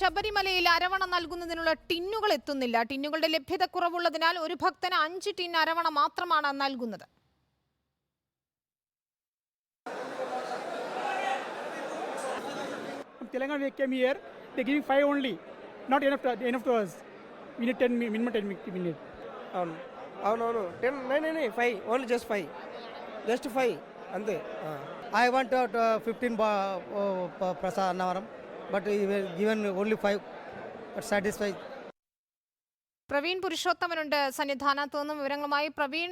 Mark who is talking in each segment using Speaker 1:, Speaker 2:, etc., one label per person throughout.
Speaker 1: ശബരിമലയിൽ അരവണ നൽകുന്നതിനുള്ള ടിന്നുകൾ എത്തുന്നില്ല ടിന്നുകളുടെ ലഭ്യത കുറവുള്ളതിനാൽ ഒരു ഭക്തന് അഞ്ച് ടിൻ അരവണ മാത്രമാണ് നൽകുന്നത്
Speaker 2: From Telangana, we came here. They're giving five only. Not enough to, enough to us. We need 10, mi- minimum 10 mi- minutes.
Speaker 3: అవును అవునవును ten nine nine five only just five just five అంతే ఆ.
Speaker 4: I want uh, uh, 15 ba- pa- prasad but he was given only 5. But satisfied.
Speaker 1: Praveen പുരുഷോത്തമനുണ്ട് സന്നിധാനത്ത് നിന്നും വിവരങ്ങളുമായി പ്രവീൺ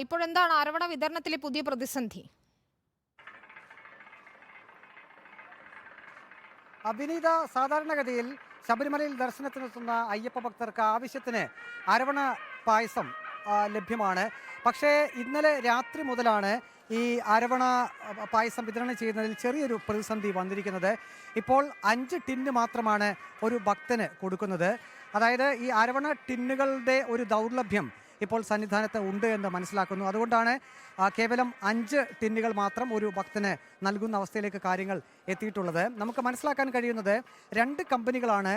Speaker 1: ഇപ്പോഴെന്താണ് അരവണ വിതരണത്തിലെ പുതിയ പ്രതിസന്ധി
Speaker 5: അഭിനീത സാധാരണഗതിയിൽ ശബരിമലയിൽ ദർശനത്തിനെത്തുന്ന അയ്യപ്പ ഭക്തർക്ക് ആവശ്യത്തിന് അരവണ പായസം ലഭ്യമാണ്. പക്ഷേ ഇന്നലെ രാത്രി മുതലാണ് ഈ അരവണ പായസം വിതരണം ചെയ്യുന്നതിൽ ചെറിയൊരു പ്രതിസന്ധി വന്നിരിക്കുന്നത്. ഇപ്പോൾ അഞ്ച് ടിന്ന് മാത്രമാണ് ഒരു ഭക്തന് കൊടുക്കുന്നത്. അതായത് ഈ അരവണ ടിന്നുകളുടെ ഒരു ദൗർലഭ്യം ഇപ്പോൾ സന്നിധാനത്ത് ഉണ്ട് എന്ന് മനസ്സിലാക്കുന്നു. അതുകൊണ്ടാണ് കേവലം അഞ്ച് ടിന്നുകൾ മാത്രം ഒരു ഭക്തന് നൽകുന്ന അവസ്ഥയിലേക്ക് കാര്യങ്ങൾ എത്തിയിട്ടുള്ളത്. നമുക്ക് മനസ്സിലാക്കാൻ കഴിയുന്നത് രണ്ട് കമ്പനികളാണ്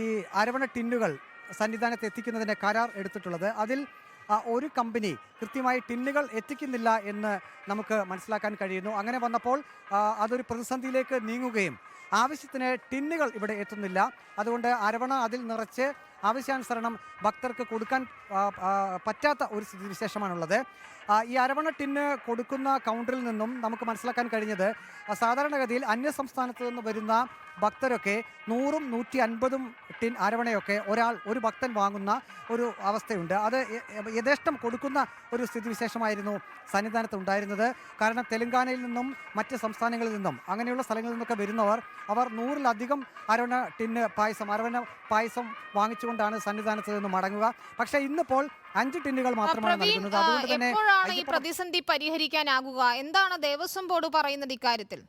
Speaker 5: ഈ അരവണ ടിന്നുകൾ സന്നിധാനത്ത് എത്തിക്കുന്നതിന്റെ കരാർ എടുത്തിട്ടുള്ളത്. അതിൽ ഒരു കമ്പനി കൃത്യമായി ടിന്നുകൾ എത്തിക്കുന്നില്ല എന്ന് നമുക്ക് മനസ്സിലാക്കാൻ കഴിയുന്നു. അങ്ങനെ വന്നപ്പോൾ അതൊരു പ്രതിസന്ധിയിലേക്ക് നീങ്ങുകയും ആവശ്യത്തിന് ടിന്നുകൾ ഇവിടെ എത്തുന്നില്ല. അതുകൊണ്ട് അരവണ അതിൽ നിറച്ച് ആവശ്യാനുസരണം ഭക്തർക്ക് കൊടുക്കാൻ പറ്റാത്ത ഒരു സ്ഥിതിവിശേഷമാണുള്ളത്. വിശേഷമാണുള്ളത് ഈ അരവണ ടിന്ന് കൊടുക്കുന്ന കൗണ്ടറിൽ നിന്നും നമുക്ക് മനസ്സിലാക്കാൻ കഴിഞ്ഞത് സാധാരണഗതിയിൽ അന്യ സംസ്ഥാനത്ത് നിന്ന് വരുന്ന ഭക്തരൊക്കെ നൂറും നൂറ്റി അൻപതും ടിൻ അരവണയൊക്കെ ഒരാൾ ഒരു ഭക്തൻ വാങ്ങുന്ന ഒരു അവസ്ഥയുണ്ട്. അത് യഥേഷ്ടം കൊടുക്കുന്ന ഒരു സ്ഥിതിവിശേഷമായിരുന്നു സന്നിധാനത്ത് ഉണ്ടായിരുന്നത് കാരണം തെലങ്കാനയിൽ നിന്നും മറ്റ് സംസ്ഥാനങ്ങളിൽ നിന്നും അങ്ങനെയുള്ള സ്ഥലങ്ങളിൽ നിന്നൊക്കെ വരുന്നവർ അവർ നൂറിലധികം അരവണ ടിന്ന് പായസം അരവണ പായസം വാങ്ങിച്ചുകൊണ്ടാണ് സന്നിധാനത്ത് നിന്ന് മടങ്ങുക. പക്ഷെ ഇന്നിപ്പോൾ അഞ്ച് ടിന്നുകൾ മാത്രമാണ് നൽകുന്നത്. അതുകൊണ്ട് തന്നെ
Speaker 1: എപ്പോഴാണ് ഈ
Speaker 5: അയ്യപ്പ
Speaker 1: പ്രതിസന്ധി പരിഹരിക്കാനാകുക? എന്താണ് ദേവസ്വം ബോർഡ് പറയുന്നത് ഇക്കാര്യത്തിൽ?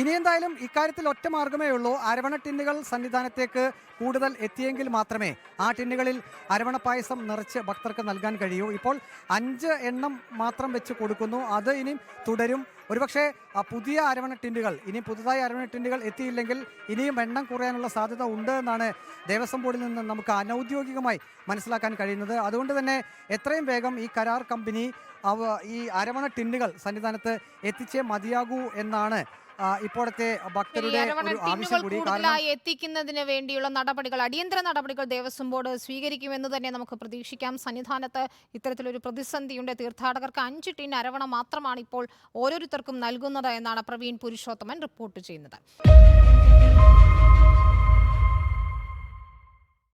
Speaker 5: ഇനി എന്തായാലും ഇക്കാര്യത്തിൽ ഒറ്റ മാർഗമേ ഉള്ളൂ. അരവണ ടിന്നുകൾ സന്നിധാനത്തേക്ക് കൂടുതൽ എത്തിയെങ്കിൽ മാത്രമേ ആ ടിന്നുകളിൽ അരവണ പായസം നിറച്ച് ഭക്തർക്ക് നൽകാൻ കഴിയൂ. ഇപ്പോൾ അഞ്ച് എണ്ണം മാത്രം വെച്ച് കൊടുക്കുന്നു. അത് ഇനിയും തുടരും. ഒരുപക്ഷെ പുതിയ അരവണ ടിന്നുകൾ ഇനി പുതുതായി അരവണ ടിന്നുകൾ എത്തിയില്ലെങ്കിൽ ഇനിയും എണ്ണം കുറയാനുള്ള സാധ്യത ഉണ്ട് എന്നാണ് ദേവസ്വം ബോർഡിൽ നിന്ന് നമുക്ക് അനൗദ്യോഗികമായി മനസ്സിലാക്കാൻ കഴിയുന്നത്. അതുകൊണ്ട് തന്നെ എത്രയും വേഗം ഈ കരാർ കമ്പനി ഈ അരവണ ടിന്നുകൾ സന്നിധാനത്ത് എത്തിച്ചേ മതിയാകൂ എന്നാണ് ഇപ്പോഴത്തെ ഭക്തരുടെ ഒരു ആവശ്യം
Speaker 1: ടിന്നുകൾ
Speaker 5: കൂടി
Speaker 1: എത്തിക്കുന്നതിന് വേണ്ടിയുള്ള നടപടികൾ അടിയന്തര നടപടികൾ ദേവസ്വം ബോർഡ് സ്വീകരിക്കുമെന്ന് തന്നെ നമുക്ക് പ്രതീക്ഷിക്കാം. സന്നിധാനത്ത് ഇത്തരത്തിലൊരു പ്രതിസന്ധിയുണ്ട്. തീർത്ഥാടകർക്ക് അഞ്ച് ടിൻ അരവണ മാത്രമാണ് ഇപ്പോൾ ഓരോരുത്തർക്കും നൽകുന്നത് എന്നാണ് പ്രവീൺ പുരുഷോത്തമൻ റിപ്പോർട്ട് ചെയ്യുന്നത്.